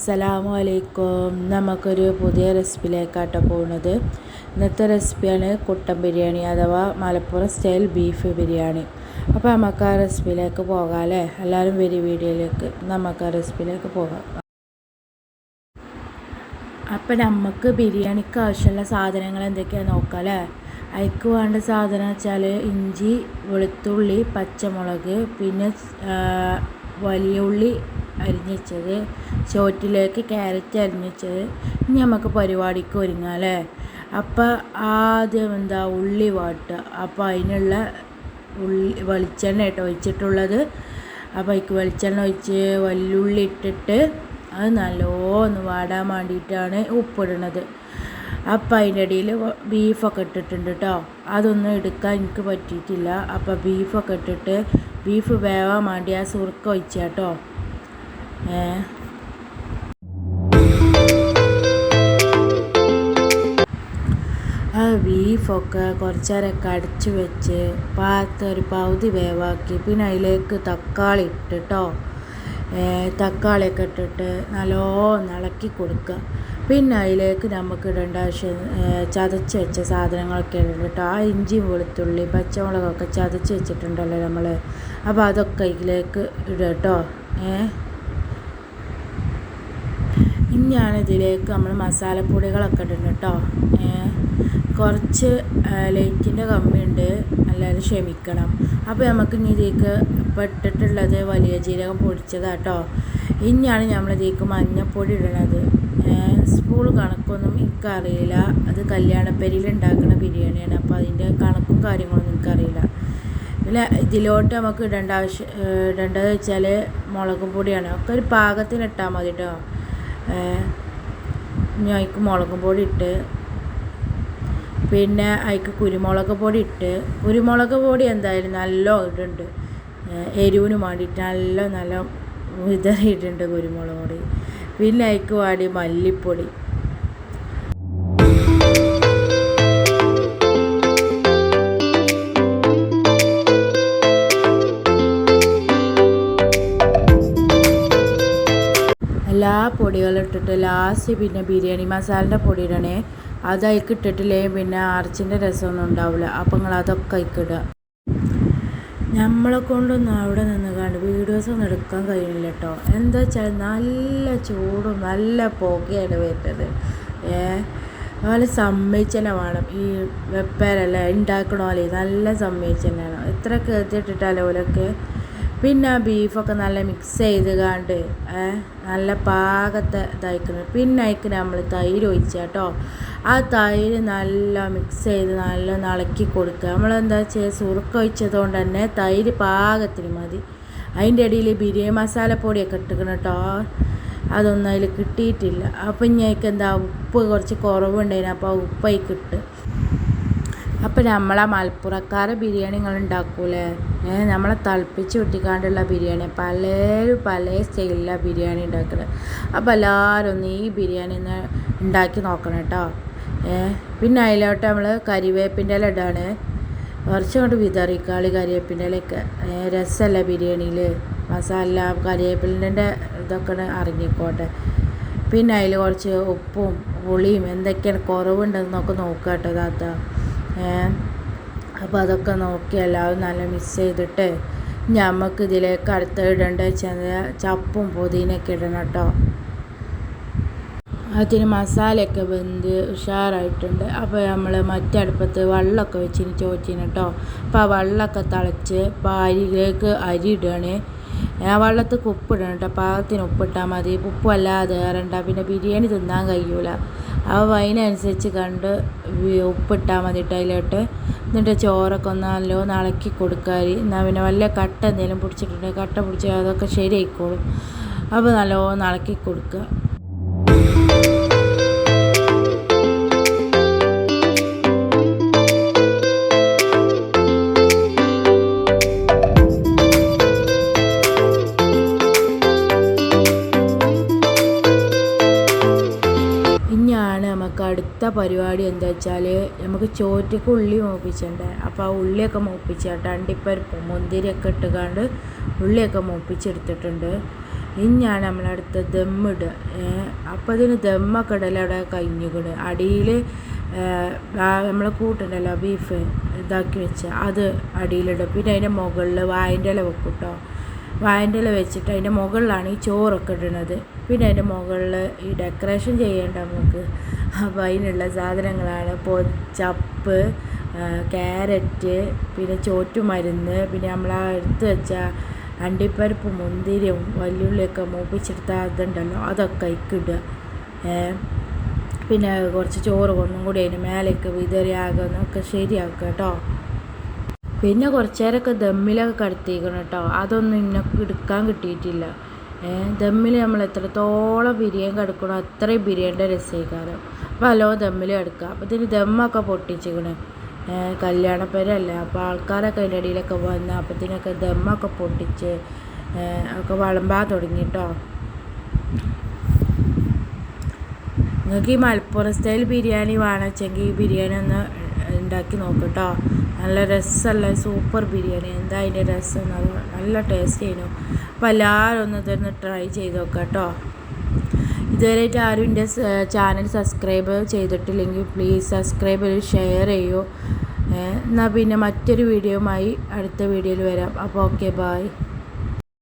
അസ്സലാമു അലൈക്കും. നമുക്കൊരു പുതിയ റെസിപ്പിയിലേക്കാട്ടോ പോകുന്നത്. ഇന്നത്തെ റെസിപ്പിയാണ് കുട്ടൻ ബിരിയാണി അഥവാ മലപ്പുറം സ്റ്റൈൽ ബീഫ് ബിരിയാണി. അപ്പോൾ നമുക്ക് ആ റെസിപ്പിയിലേക്ക് പോകാം അല്ലേ? എല്ലാവരും വരി വീഡിയോയിലേക്ക് നമുക്ക് ആ റെസിപ്പിയിലേക്ക് പോകാം. അപ്പോൾ നമുക്ക് ബിരിയാണിക്ക് ആവശ്യമുള്ള സാധനങ്ങൾ എന്തൊക്കെയാണെന്ന് നോക്കാം അല്ലേ? അതിക്ക് വേണ്ട സാധനം വെച്ചാൽ ഇഞ്ചി വെളുത്തുള്ളി പച്ചമുളക് പിന്നെ വലിയ ഉള്ളി അരിഞ്ഞിച്ചത് ചോറ്റിലേക്ക് ക്യാരറ്റ് അരിഞ്ഞിച്ചത്. ഇനി നമുക്ക് പരിപാടിക്ക് ഒരുങ്ങാം അല്ലേ? അപ്പോൾ ആദ്യം എന്താ ഉള്ളി വാട്ടുക. അപ്പോൾ അതിനുള്ള ഉള്ളി വെളിച്ചെണ്ണ കേട്ടോ ഒഴിച്ചിട്ടുള്ളത്. അപ്പോൾ അതിക്ക് വെളിച്ചെണ്ണ ഒഴിച്ച് വല്ലുള്ളി ഇട്ടിട്ട് അത് നല്ലോന്ന് വാടാൻ വേണ്ടിയിട്ടാണ് ഉപ്പിടുന്നത്. അപ്പം അതിന്റെ ഇടയിൽ ബീഫൊക്കെ ഇട്ടിട്ടുണ്ട് കേട്ടോ. അതൊന്നും എടുക്കാൻ എനിക്ക് പറ്റിയിട്ടില്ല. അപ്പോൾ ബീഫൊക്കെ ഇട്ടിട്ട് ബീഫ് വേവാൻ വേണ്ടി ആ സുറുക്ക ഒഴിച്ചാട്ടോ ആ ബീഫൊക്കെ കുറച്ചേരൊക്കെ അടിച്ച് വെച്ച് പാത്ത ഒരു പകുതി വേവാക്കി പിന്നെ അതിലേക്ക് തക്കാളി ഇട്ടിട്ടോ. തക്കാളിയൊക്കെ ഇട്ടിട്ട് നല്ലോണം ഇളക്കി കൊടുക്കുക. പിന്നെ അതിലേക്ക് നമുക്ക് ഇടേണ്ട ആവശ്യം ചതച്ച് വെച്ച സാധനങ്ങളൊക്കെ ഇട്ടിട്ട് ആ ഇഞ്ചി വെളുത്തുള്ളി പച്ചമുളകൊക്കെ ചതച്ച് വെച്ചിട്ടുണ്ടല്ലോ നമ്മൾ അപ്പോൾ അതൊക്കെ ഇതിലേക്ക് ഇടുക കേട്ടോ. ഇനിയാണ് ഇതിലേക്ക് നമ്മൾ മസാലപ്പൊടികളൊക്കെ ഇടുന്നത് കേട്ടോ. കുറച്ച് ലൈറ്റിന്റെ കമ്മിയുണ്ട്. അല്ലാതെ ക്ഷമിക്കണം. അപ്പോൾ നമുക്ക് ഇനി ഇതിലേക്ക് പെട്ടിട്ടുള്ളത് വലിയ ജീരകം പൊടിച്ചതാട്ടോ ഇനിയാണ് നമ്മൾ ഇതിലേക്ക് മഞ്ഞപ്പൊടി ഇടണത്. സ്പൂൾ കണക്കൊന്നും എനിക്കറിയില്ല. അത് കല്യാണപ്പരിയിൽ ഉണ്ടാക്കുന്ന ബിരിയാണിയാണ്. അപ്പോൾ അതിന്റെ കണക്കും കാര്യങ്ങളൊന്നും എനിക്കറിയില്ല. പിന്നെ ഇതിലോട്ട് നമുക്ക് ഇടേണ്ട ആവശ്യം ഇടേണ്ടത് വെച്ചാൽ മുളകും പൊടിയാണ്. ഒക്കെ ഒരു പാകത്തിന് ഇട്ടാൽ മതി കേട്ടോ. ഇനി അതിക്ക് മുളകും പൊടി ഇട്ട് പിന്നെ അതിക്ക് കുരുമുളക് പൊടി ഇട്ട് കുരുമുളക് പൊടി എന്തായാലും നല്ല ഇടുന്നുണ്ട് എരിവിന് വേണ്ടിയിട്ട് നല്ല നല്ല വിതറിയിട്ടുണ്ട് കുരുമുളക് പൊടി. പിന്നെ അതിക്ക് വേണ്ടി മല്ലിപ്പൊടി. പൊടികളും ഇട്ടിട്ട് ലാസ്റ്റ് പിന്നെ ബിരിയാണി മസാലന്റെ പൊടി ഇടണേ അത് അതിക്ക് ഇട്ടിട്ടില്ലേ പിന്നെ അരച്ചിന്റെ രസമൊന്നും ഉണ്ടാവില്ല. അപ്പം നിങ്ങൾ അതൊക്കെ അതിക്കിടുക നമ്മളെ കൊണ്ടൊന്നും അവിടെ നിന്ന് കണ്ട് വീഡിയോസ് ഒന്നും എടുക്കാൻ കഴിയില്ല കേട്ടോ. എന്താ വെച്ചാൽ നല്ല ചൂടും നല്ല പുകയാണ് വരുന്നത്. ഏ? അതുപോലെ സമ്മതിച്ചന്നെ വേണം. ഈ വെപ്പേരല്ലേ ഉണ്ടാക്കണ പോലെ നല്ല സമ്മതിച്ചനാണ് എത്ര കയറ്റിട്ടിട്ടാലോ ഓലൊക്കെ പിന്നെ ആ ബീഫൊക്കെ നല്ല മിക്സ് ചെയ്ത് കണ്ട് നല്ല പാകത്തെ ഇതായിക്കണം. പിന്നെ അതിക്ക് നമ്മൾ തൈര് ഒഴിച്ച കേട്ടോ ആ തൈര് നല്ല മിക്സ് ചെയ്ത് നല്ല ഇളക്കി കൊടുക്കുക നമ്മളെന്താ വെച്ചാൽ സുറുക്ക ഒഴിച്ചതുകൊണ്ട് തന്നെ തൈര് പാകത്തിന് മതി. അതിന്റെ ഇടയിൽ ബിരിയാണി മസാലപ്പൊടിയൊക്കെ ഇട്ടിക്കണം കേട്ടോ അതൊന്നും അതിൽ കിട്ടിയിട്ടില്ല അപ്പം ഇനി എന്താ ഉപ്പ് കുറച്ച് കുറവുണ്ടായിരുന്നു അപ്പോൾ ഉപ്പ് അതിൽ കിട്ടും അപ്പം നമ്മളെ മലപ്പുറക്കാരെ ബിരിയാണി ഉണ്ടാക്കൂലേ നമ്മളെ തിളപ്പിച്ച് വിട്ടിക്കാണ്ടുള്ള ബിരിയാണി. പലരും പല സ്റ്റൈലിലാണ് ബിരിയാണി ഉണ്ടാക്കുന്നത് അപ്പോൾ എല്ലാവരും ഒന്ന് ഈ ബിരിയാണി ഒന്ന് ഉണ്ടാക്കി നോക്കണം കേട്ടോ. പിന്നെ അതിലോട്ട് നമ്മൾ കരിവേപ്പിന്റെ ഇല ഇടാണ്. കുറച്ചും അങ്ങോട്ട് വിതറിക്കാളി കരിവേപ്പിന്റെ ഇലയൊക്കെ. രസമല്ല ബിരിയാണിയിൽ മസാല കരിവേപ്പിലിന്റെ ഇതൊക്കെ അറിഞ്ഞിക്കോട്ടെ. പിന്നെ അതിൽ കുറച്ച് ഉപ്പും പുളിയും എന്തൊക്കെയാണ് കുറവുണ്ടെന്നൊക്കെ നോക്കാം കേട്ടോ താത്ത. അപ്പോൾ അതൊക്കെ നോക്കി എല്ലാവരും നല്ല മിക്സ് ചെയ്തിട്ട് ഞമ്മക്ക് ഇതിലേക്ക് അടുത്ത് ഇടേണ്ട ചപ്പും പുതിനൊക്കെ ഇടണം കേട്ടോ. അതിന് മസാലയൊക്കെ വെന്ത് ഉഷാറായിട്ടുണ്ട്. അപ്പോൾ നമ്മൾ മറ്റടുപ്പത്ത് വെള്ളമൊക്കെ വെച്ചിന് ചോദിച്ചിന് കേട്ടോ. അപ്പോൾ ആ വെള്ളമൊക്കെ തിളച്ച് അപ്പോൾ അരിയിലേക്ക് അരി ഇടുകയാണ് ആ വെള്ളത്തിൽ ഉപ്പിടണം കേട്ടോ പാകത്തിന് ഉപ്പിട്ടാൽ മതി. ഉപ്പല്ലാതെ കയറണ്ട പിന്നെ ബിരിയാണി തിന്നാൻ കഴിയൂല. അപ്പോൾ അതിനനുസരിച്ച് കണ്ട് ഉപ്പിട്ടാൽ മതി കേട്ടോ അതിലോട്ട്. എന്നിട്ട് ചോറൊക്കെ ഒന്ന് നല്ലോണം ഇളക്കി കൊടുക്കാൻ എന്നാൽ പിന്നെ വല്ല കട്ട എന്തെങ്കിലും പിടിച്ചിട്ടുണ്ടെങ്കിൽ കട്ട പിടിച്ച് അതൊക്കെ ശരിയായിക്കോളും. അപ്പോൾ നല്ലോണം ഇളക്കി കൊടുക്കുക. നമുക്ക് അടുത്ത പരിപാടി എന്താ വെച്ചാൽ നമുക്ക് ചോറ്റക്ക് ഉള്ളി മൂപ്പിച്ചണ്ടേ. അപ്പോൾ ആ ഉള്ളിയൊക്കെ മൂപ്പിച്ചിട്ട്. അണ്ടിപ്പരിപ്പ് മുന്തിരിയൊക്കെ ഇട്ടുകൊണ്ട് ഉള്ളിയൊക്കെ മൂപ്പിച്ചെടുത്തിട്ടുണ്ട്. ഇനിയാണ് നമ്മളടുത്ത ദമ്മിടുക അപ്പോൾ അതിന് ദമ്മൊക്കെ അവിടെ കഴിഞ്ഞിക്കണ്. അടിയിൽ നമ്മൾ കൂട്ടുണ്ടല്ലോ ബീഫ് ഇതാക്കി വെച്ച്. അത് അടിയിലിടും. പിന്നെ അതിന്റെ മുകളിൽ വായന്റെ ഇല വെക്കും കേട്ടോ ഇല വെച്ചിട്ട് അതിന്റെ മുകളിലാണ് ഈ ചോറൊക്കെ ഇടുന്നത്. പിന്നെ അതിന്റെ മുകളിൽ ഈ ഡെക്കറേഷൻ ചെയ്യേണ്ട നമുക്ക് അപ്പോൾ അതിനുള്ള സാധനങ്ങളാണ്. പൊ ചപ്പ് ക്യാരറ്റ് പിന്നെ ചോറ്റുമരുന്ന് പിന്നെ നമ്മൾ ആ എടുത്ത് വെച്ച അണ്ടിപ്പരിപ്പ് മുന്തിരിയും വല്യുള്ളിയൊക്കെ മൂപ്പിച്ചെടുത്ത അതുണ്ടല്ലോ അതൊക്കെ ഇക്കിടുക പിന്നെ കുറച്ച് ചോറ് ഒന്നും കൂടി അതിന് മേലേക്ക് വിതറിയാകുന്നൊക്കെ ശരിയാക്കുക കേട്ടോ. പിന്നെ കുറച്ച് നേരമൊക്കെ ദമ്മിലൊക്കെ കടത്തിയിരിക്കണം കേട്ടോ. അതൊന്നും ഇന്നെ എടുക്കാൻ കിട്ടിയിട്ടില്ല. ദമ്മിൽ നമ്മൾ എത്രത്തോളം ബിരിയാണി കിടക്കണം അത്രയും ബിരിയാണിയുടെ രസീകാരം അപ്പോൾ അല്ലോ ദമ്മിൽ കിടക്കുക അപ്പോൾ ഇതിന് ദമ്മൊക്കെ പൊട്ടിച്ചിക്കണ് കല്യാണപ്പേരല്ലേ. അപ്പോൾ ആൾക്കാരൊക്കെ അതിന്റെ ഇടയിലൊക്കെ വന്ന് അപ്പത്തിനൊക്കെ ദമ്മൊക്കെ പൊട്ടിച്ച് ഒക്കെ വളമ്പാൻ തുടങ്ങി കേട്ടോ നിങ്ങൾക്ക് ഈ മലപ്പുറം സ്റ്റൈൽ ബിരിയാണി വേണമെച്ചെങ്കിൽ ഈ ബിരിയാണി ഒന്ന് ഉണ്ടാക്കി നോക്കട്ടോ കേട്ടോ നല്ല രസമല്ല സൂപ്പർ ബിരിയാണി. എന്താ അതിന്റെ രസം നല്ല ടേസ്റ്റ് ചെയ്യുന്നു അപ്പോൾ എല്ലാവരും ഒന്ന് ഇതൊന്ന് ട്രൈ ചെയ്ത് നോക്കാം കേട്ടോ. ഇതുവരെയായിട്ട് ആരും എന്റെ ചാനൽ സബ്സ്ക്രൈബ് ചെയ്തിട്ടില്ലെങ്കിൽ പ്ലീസ് സബ്സ്ക്രൈബ് ചെയ്ത് ഷെയർ ചെയ്യൂ. എന്നാൽ പിന്നെ മറ്റൊരു വീഡിയോയുമായി അടുത്ത വീഡിയോയിൽ വരാം. അപ്പോൾ ഓക്കെ ബായ്